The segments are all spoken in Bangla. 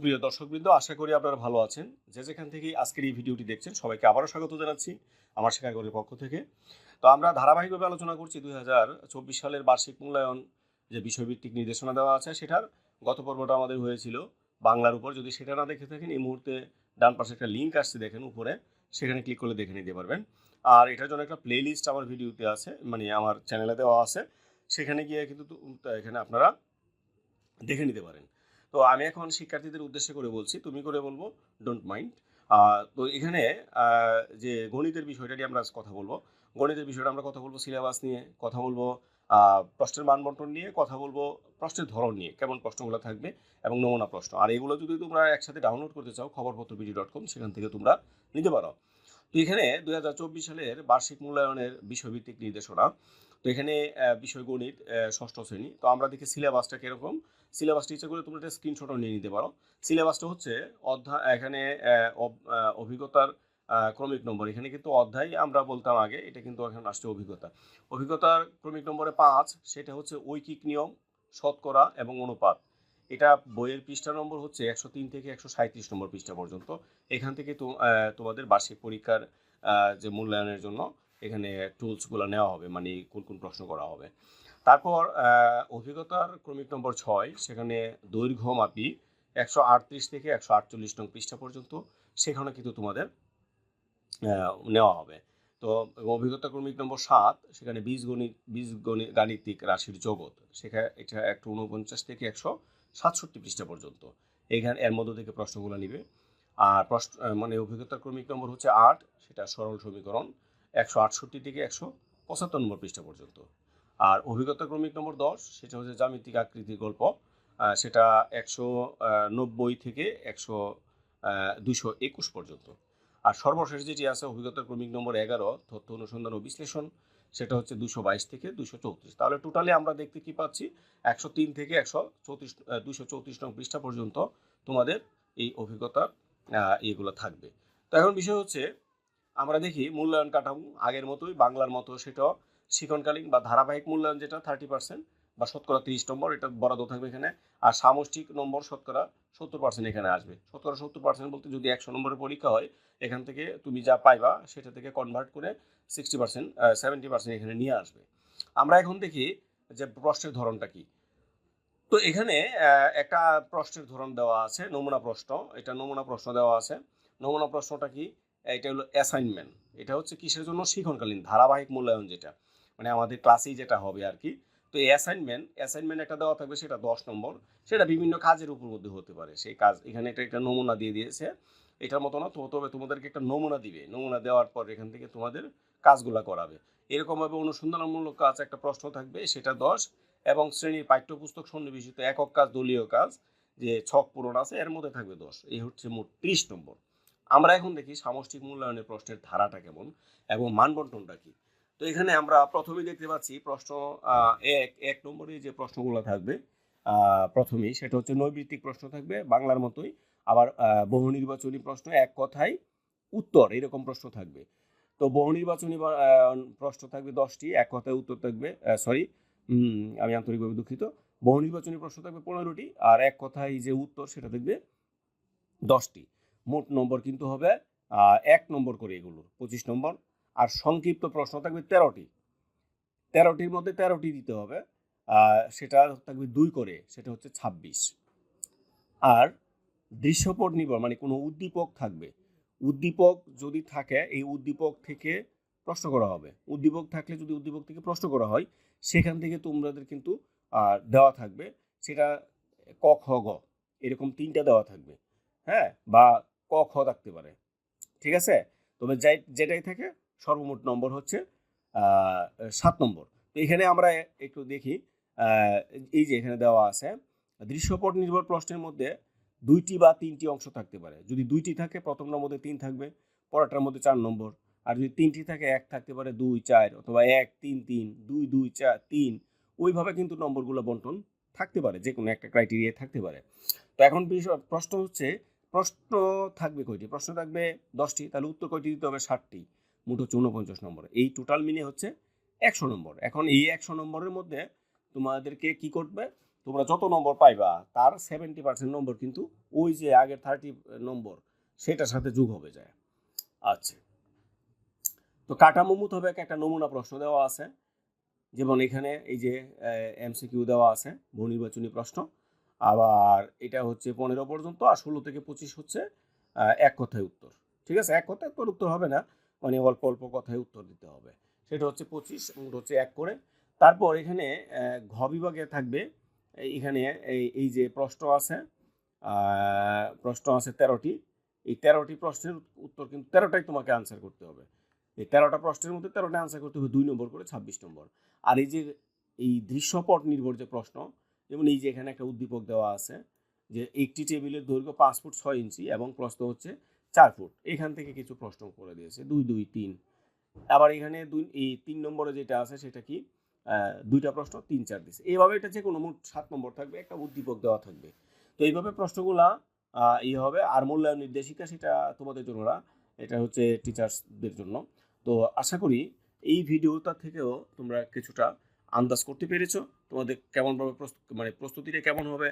সুপ্রিয় দর্শকবৃন্দ, আশা করি আপনারা ভালো আছেন। যে যেখান থেকে আজকের এই ভিডিওটি দেখছেন, সবাইকে আবারও স্বাগত জানাচ্ছি আমার শিক্ষাগরের পক্ষ থেকে। তো আমরা ধারাবাহিকভাবে আলোচনা করছি দুই হাজার চব্বিশ সালের বার্ষিক মূল্যায়ন যে বিষয়ভিত্তিক নির্দেশনা দেওয়া আছে, সেটার গত পর্বটা আমাদের হয়েছিল। বাংলার উপর যদি সেটা না দেখে থাকেন, এই মুহূর্তে ডান পাশে একটা লিঙ্ক আসছে দেখেন উপরে, সেখানে ক্লিক করলে দেখে নিতে পারবেন। আর এটার জন্য একটা প্লে লিস্ট আমার ভিডিওতে আছে মানে আমার চ্যানেলে দেওয়া আছে। সেখানে গিয়ে কিন্তু এখানে আপনারা দেখে নিতে পারেন। তো আমি এখন শিক্ষার্থীদের উদ্দেশ্যে করে বলছি, তুমি করে বলব ডোন্ট মাইন্ড তো এখানে যে গণিতের বিষয়টা নিয়ে আমরা কথা বলব, গণিতের বিষয়টা আমরা কথা বলব সিলেবাস নিয়ে, কথা বলব প্রশ্নের মান বন্টন নিয়ে, কথা বলব প্রশ্নের ধরন নিয়ে, কেমন প্রশ্নগুলো থাকবে এবং নমুনা প্রশ্ন। আর এগুলো যদি তোমরা একসাথে ডাউনলোড করতে চাও খবরপত্র বিডি ডট কম সেখান থেকে তোমরা নিতে পারো। তো এখানে দুই হাজার চব্বিশ সালের বার্ষিক মূল্যায়নের বিষয়ভিত্তিক নির্দেশনা। তো এখানে বিষয় গণিত ষষ্ঠ শ্রেণি। তো আমরা দেখি সিলেবাসটা কীরকম? সিলেবাসটা ইচ্ছা করে তোমরা একটা স্ক্রিনশটও নিয়ে নিতে পারো। সিলেবাসটা হচ্ছে অধ্যায় এখানে অভিজ্ঞতার ক্রমিক নম্বর। এখানে কিন্তু অধ্যায় আমরা বলতাম আগে, এটা কিন্তু এখন আসছে অভিজ্ঞতা। অভিজ্ঞতার ক্রমিক নম্বরে পাঁচ, সেটা হচ্ছে ঐকিক নিয়ম, শতকরা এবং অনুপাত। এটা বইয়ের পৃষ্ঠা নম্বর হচ্ছে একশো তিন থেকে একশো সাঁত্রিশ নম্বর পৃষ্ঠা পর্যন্ত। এখান থেকে তোমাদের বার্ষিক পরীক্ষার যে মূল্যায়নের জন্য এখানে টুলসগুলো নেওয়া হবে মানে কোন কোন প্রশ্ন করা হবে। তারপর অভিজ্ঞতার ক্রমিক নম্বর ছয়, সেখানে দৈর্ঘ্য মাপি একশো আটত্রিশ থেকে একশো আটচল্লিশ নং পৃষ্ঠা পর্যন্ত, সেখানে কিন্তু তোমাদের নেওয়া হবে। তো অভিজ্ঞতা ক্রমিক নম্বর সাত, সেখানে বীজগণিত বীজগণিত গাণিতিক রাশির জগৎ, সেখানে এটা একশো উনপঞ্চাশ থেকে একশো সাতষট্টি পৃষ্ঠা পর্যন্ত। এখানে, এর মধ্য থেকে প্রশ্নগুলো নিবে। আর প্রশ্ন মানে অভিজ্ঞতার ক্রমিক নম্বর হচ্ছে আট, সেটা সরল সমীকরণ, একশো আটষট্টি থেকে একশো পঁচাত্তর নম্বর পৃষ্ঠা পর্যন্ত। আর অভিজ্ঞতা ক্রমিক নম্বর দশ, সেটা হচ্ছে জ্যামিতিক আকৃতির গল্প। সেটা একশো নব্বই থেকে একশো দুশো একুশ পর্যন্ত। আর সর্বশেষ যেটি আছে, অভিজ্ঞতা ক্রমিক নম্বর এগারো, তথ্য অনুসন্ধান ও বিশ্লেষণ, সেটা হচ্ছে দুশো বাইশ থেকে দুশো চৌত্রিশ। তাহলে টোটালি আমরা দেখতে কি পাচ্ছি? একশো তিন থেকে একশো চৌত্রিশ দুশো চৌত্রিশ নং পৃষ্ঠা পর্যন্ত তোমাদের এই অভিজ্ঞতা এগুলো থাকবে। তো এখন বিষয় হচ্ছে আমরা দেখি মূল্যায়ন কাঠামো আগের মতোই, বাংলার মতো সেটাও শিক্ষণকালীন বা ধারাবাহিক মূল্যায়ন যেটা থার্টি পার্সেন্ট বা শতকরা তিরিশ নম্বর, এটা বরাদ্দ থাকবে এখানে। আর সামষ্টিক নম্বর শতকরা সত্তর পার্সেন্ট এখানে আসবে। শতকরা সত্তর পার্সেন্ট বলতে যদি একশো নম্বরের পরীক্ষা হয়, এখান থেকে তুমি যা পাইবা সেটা থেকে কনভার্ট করে সিক্সটি পার্সেন্ট সেভেন্টি পার্সেন্ট এখানে নিয়ে আসবে। আমরা এখন দেখি যে প্রশ্নের ধরনটা কি। তো এখানে একটা প্রশ্নের ধরন দেওয়া আছে, নমুনা প্রশ্ন। এটা নমুনা প্রশ্ন দেওয়া আছে। নমুনা প্রশ্নটা কি? এটা হলো অ্যাসাইনমেন্ট এটা হচ্ছে কিসের জন্য? শিক্ষণকালীন ধারাবাহিক মূল্যায়ন যেটা। মানে আমাদের ক্লাসেই যেটা হবে আর কি। তো এই অ্যাসাইনমেন্ট অ্যাসাইনমেন্ট একটা দেওয়া থাকবে, সেটা দশ নম্বর। সেটা বিভিন্ন কাজের উপর মধ্যে হতে পারে। সেই কাজ, এখানে একটা একটা নমুনা দিয়ে দিয়েছে। এটার মতো না, তো তবে তোমাদেরকে একটা নমুনা দিবে। নমুনা দেওয়ার পর এখান থেকে তোমাদের কাজগুলা করাবে। এরকমভাবে অনুসন্ধানমূলক কাজ একটা প্রশ্ন থাকবে, সেটা দশ। এবং শ্রেণির পাঠ্যপুস্তক সন্নিবেশিত একক কাজ, দলীয় কাজ, যে ছক পূরণ আছে, এর মধ্যে থাকবে দশ। এই হচ্ছে মোট ত্রিশ নম্বর। আমরা এখন দেখি সামষ্টিক মূল্যায়নের প্রশ্নের ধারাটা কেমন এবং মানবন্টনটা কি। তো এখানে আমরা প্রথমেই দেখতে পাচ্ছি প্রশ্ন এক এক নম্বরে যে প্রশ্নগুলো থাকবে প্রথমেই সেটা হচ্ছে নৈবৃত্তিক প্রশ্ন থাকবে বাংলার মতোই, আবার বহু নির্বাচনী প্রশ্ন এক কথায় উত্তর এরকম প্রশ্ন থাকবে। তো বহু নির্বাচনী প্রশ্ন থাকবে দশটি, এক কথায় উত্তর থাকবে সরি আমি আন্তরিকভাবে দুঃখিত। বহু নির্বাচনী প্রশ্ন থাকবে পনেরোটি, আর এক কথায় যে উত্তর সেটা থাকবে দশটি। মোট নম্বর কিন্তু হবে এক নম্বর করে এগুলোর পঁচিশ নম্বর। আর সংক্ষিপ্ত প্রশ্ন থাকবে তেরোটি। তেরোটির মধ্যে তেরোটি দিতে হবে সেটা থাকবে দুই করে, সেটা হচ্ছে ছাব্বিশ। আর দৃশ্যপট নির্ভর মানে কোনো উদ্দীপক থাকবে। উদ্দীপক যদি থাকে, এই উদ্দীপক থেকে প্রশ্ন করা হবে। উদ্দীপক থাকলে যদি উদ্দীপক থেকে প্রশ্ন করা হয়, সেখান থেকে তোমাদের কিন্তু দেওয়া থাকবে। সেটা ক, খ, গ, এরকম তিনটা দেওয়া থাকবে। হ্যাঁ? বা ক, খ থাকতে পারে। ঠিক আছে? তবে যাই, যেটাই থাকে, সর্বমোট নম্বর হচ্ছে সাত নম্বর। তো এখানে আমরা একটু দেখি এই যে এখানে দেওয়া আছে, দৃশ্যপট নির্ভর প্রশ্নের মধ্যে দুইটি বা তিনটি অংশ থাকতে পারে। যদি দুইটি থাকে, প্রথমটার মধ্যে তিন থাকবে, পরেরটার মধ্যে চার নম্বর। আর যদি তিনটি থাকে, এক থাকতে পারে, দুই, চার, অথবা এক, তিন তিন, দুই দুই, চার, তিন, ওইভাবে কিন্তু নম্বরগুলো বন্টন থাকতে পারে যে কোনো একটা ক্রাইটেরিয়া থাকতে পারে। তো এখন প্রশ্ন হচ্ছে প্রশ্ন থাকবে কয়টি? প্রশ্ন থাকবে দশটি, তাহলে উত্তর কয়টি দিতে হবে? ষাটটি। মোট হচ্ছে উনপঞ্চাশ নম্বর। এই টোটাল মিলে হচ্ছে একশো নম্বর। এখন এই একশো নম্বরের মধ্যে তোমাদেরকে কি করবে? তোমরা যত নম্বর পাইবা, তার সেভেন্টি পার্সেন্ট নম্বর কিন্তু ওই যে আগের থার্টি নম্বর, সেটার সাথে যোগ হবে যায়। আচ্ছা। তো কাঠামো মোতাবেক একটা নমুনা প্রশ্ন দেওয়া আছে। যেমন এখানে এই যে এমসিকিউ দেওয়া আছে বহু নির্বাচনী প্রশ্ন। আবার এটা হচ্ছে পনেরো পর্যন্ত আর ষোলো থেকে পঁচিশ হচ্ছে এক কথায় উত্তর। ঠিক আছে? এক কথায় তোর উত্তর হবে না মানে অল্প অল্প কথায় উত্তর দিতে হবে। সেটা হচ্ছে পঁচিশ হচ্ছে এক করে। তারপর এখানে ঘ বিভাগে থাকবে, এখানে এই এই যে প্রশ্ন আছে প্রশ্ন আছে তেরোটি। এই তেরোটি প্রশ্নের উত্তর কিন্তু তেরোটাই তোমাকে আনসার করতে হবে। এই তেরোটা প্রশ্নের মধ্যে তেরোটা আনসার করতে হবে, দুই নম্বর করে ছাব্বিশ নম্বর। আর এই যে, এই দৃশ্যপট নির্ভর যে প্রশ্ন যেমন এই যে এখানে একটা উদ্দীপক দেওয়া আছে যে একটি টেবিলের দৈর্ঘ্য পাঁচ ফুট ছয় ইঞ্চি এবং প্রশ্ন হচ্ছে চার ফুট। এখান থেকে কিছু প্রশ্ন করে দিয়েছে। দুই দুই, তিন। আবার এখানে দুই, এই তিন নম্বরে যেটা আছে সেটা কি? দুইটা প্রশ্ন, তিন, চার দিছে। এইভাবে এটা যে কোনো মোট সাত নম্বর থাকবে, একটা উদ্দীপক দেওয়া থাকবে। তো এইভাবে প্রশ্নগুলা ই হবে আর মূল্যায়ন নির্দেশিকা সেটা তোমাদের জন্য না, এটা হচ্ছে টিচার্সদের জন্য। তো আশা করি এই ভিডিওটা থেকেও তোমরা কিছুটা আন্দাজ করতে পেরেছ? তোমাদের কেমনভাবে মানে প্রস্তুতিটা কেমন হবে?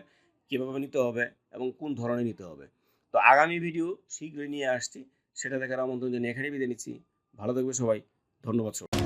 কীভাবে নিতে হবে? এবং কোন ধরনের নিতে হবে? তো আগামী ভিডিও শীঘ্রই নিয়ে আসছি। সেটা দেখার আমন্ত্রণ জানিয়ে এখানে বিদায় নিচ্ছি। ভালো থাকবে সবাই। ধন্যবাদ সবাই।